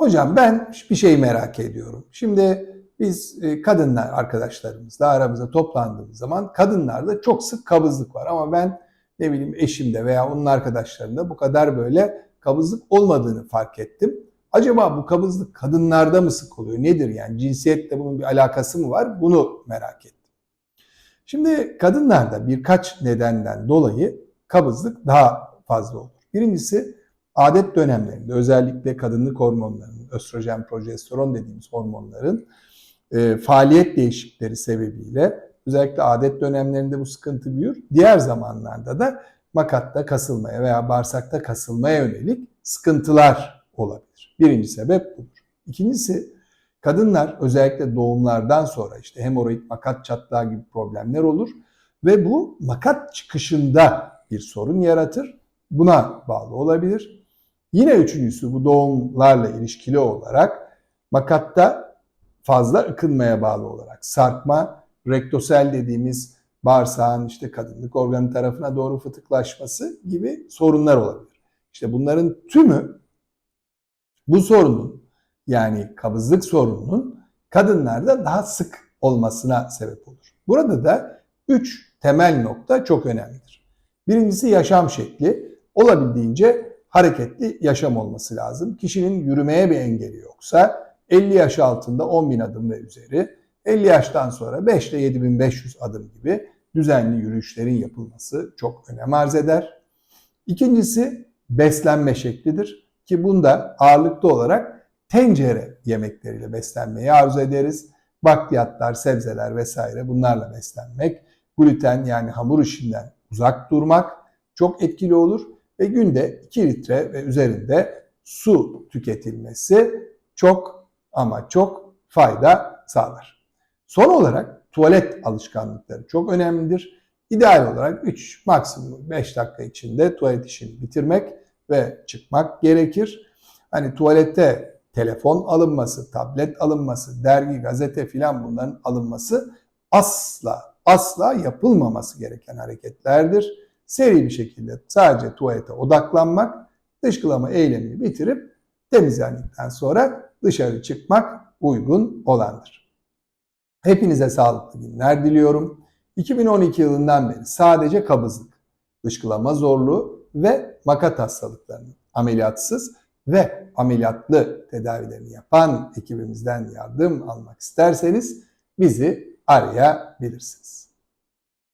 Hocam ben bir şey merak ediyorum. Şimdi biz e, kadınlar arkadaşlarımızla aramızda toplandığımız zaman kadınlarda çok sık kabızlık var ama ben ne bileyim eşimde veya onun arkadaşlarında bu kadar böyle kabızlık olmadığını fark ettim. Acaba bu kabızlık kadınlarda mı sık oluyor? Nedir yani cinsiyetle bunun bir alakası mı var? Bunu merak ettim. Şimdi kadınlarda birkaç nedenden dolayı kabızlık daha fazla olur. Birincisi adet dönemlerinde özellikle kadınlık hormonlarının, östrojen, progesteron dediğimiz hormonların e, faaliyet değişiklikleri sebebiyle özellikle adet dönemlerinde bu sıkıntı büyür. Diğer zamanlarda da makatta kasılmaya veya bağırsakta kasılmaya yönelik sıkıntılar olabilir. Birinci sebep budur. İkincisi kadınlar özellikle doğumlardan sonra işte hemoroid makat çatlağı gibi problemler olur ve bu makat çıkışında bir sorun yaratır. Buna bağlı olabilir. Yine üçüncüsü bu doğumlarla ilişkili olarak makatta fazla ıkınmaya bağlı olarak sarkma, rektosel dediğimiz bağırsağın işte kadınlık organı tarafına doğru fıtıklaşması gibi sorunlar olabilir. İşte bunların tümü bu sorunun yani kabızlık sorununun kadınlarda daha sık olmasına sebep olur. Burada da üç temel nokta çok önemlidir. Birincisi yaşam şekli. Olabildiğince hareketli yaşam olması lazım. Kişinin yürümeye bir engeli yoksa 50 yaş altında 10 bin adım ve üzeri, 50 yaştan sonra 5 ile 7500 adım gibi düzenli yürüyüşlerin yapılması çok önem arz eder. İkincisi beslenme şeklidir ki bunda ağırlıklı olarak tencere yemekleriyle beslenmeyi arzu ederiz. Bakliyatlar, sebzeler vesaire bunlarla beslenmek, gluten yani hamur işinden uzak durmak çok etkili olur ve günde 2 litre ve üzerinde su tüketilmesi çok ama çok fayda sağlar. Son olarak tuvalet alışkanlıkları çok önemlidir. İdeal olarak 3 maksimum 5 dakika içinde tuvalet işini bitirmek ve çıkmak gerekir. Hani tuvalette telefon alınması, tablet alınması, dergi, gazete filan bunların alınması asla asla yapılmaması gereken hareketlerdir. Seri bir şekilde sadece tuvalete odaklanmak, dışkılama eylemini bitirip temizlendikten sonra dışarı çıkmak uygun olandır. Hepinize sağlıklı günler diliyorum. 2012 yılından beri sadece kabızlık, dışkılama zorluğu ve makat hastalıklarının ameliyatsız ve ameliyatlı tedavilerini yapan ekibimizden yardım almak isterseniz bizi arayabilirsiniz.